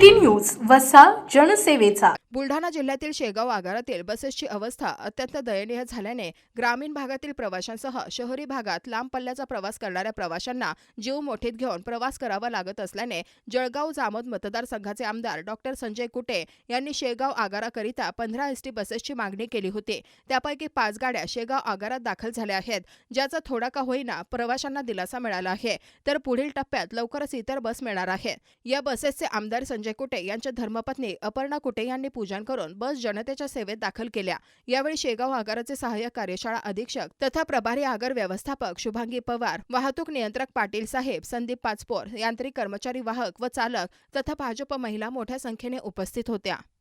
City news वसा जनसेवेचा. बुलढाणा जिल्ह्यातील शेगाव आगारातील बसेसची अवस्था अत्यंत दयनीय झाल्याने ग्रामीण भागातील प्रवाशांसह शहरी भागात लांब पल्ल्याचा प्रवास करणाऱ्या प्रवाशांना जीव मोठीत घेऊन प्रवास करावा लागत असल्याने जळगाव जामोद मतदारसंघाचे आमदार डॉक्टर संजय कुटे यांनी शेगाव आगाराकरिता पंधरा एस टी बसेसची मागणी केली होती. त्यापैकी पाच गाड्या शेगाव आगारात दाखल झाल्या आहेत. ज्याचा थोडा का होईना प्रवाशांना दिलासा मिळाला आहे. तर पुढील टप्प्यात लवकरच इतर बस मिळणार आहेत या बसेसचे आमदार संजय कुटे यांच्या धर्मपत्नी अपर्णा कुटे यांनी पूजन करून बस जनतेच्या सेवेत दाखल केल्या. यावेळी शेगाव आगाराचे सहाय्यक कार्यशाळा अधीक्षक तथा प्रभारी आगार व्यवस्थापक शुभांगी पवार वाहतूक नियंत्रक पाटील साहेब संदीप पाचपोर यांत्रिक कर्मचारी वाहक व चालक तथा भाजप महिला मोठ्या संख्येने उपस्थित होत्या.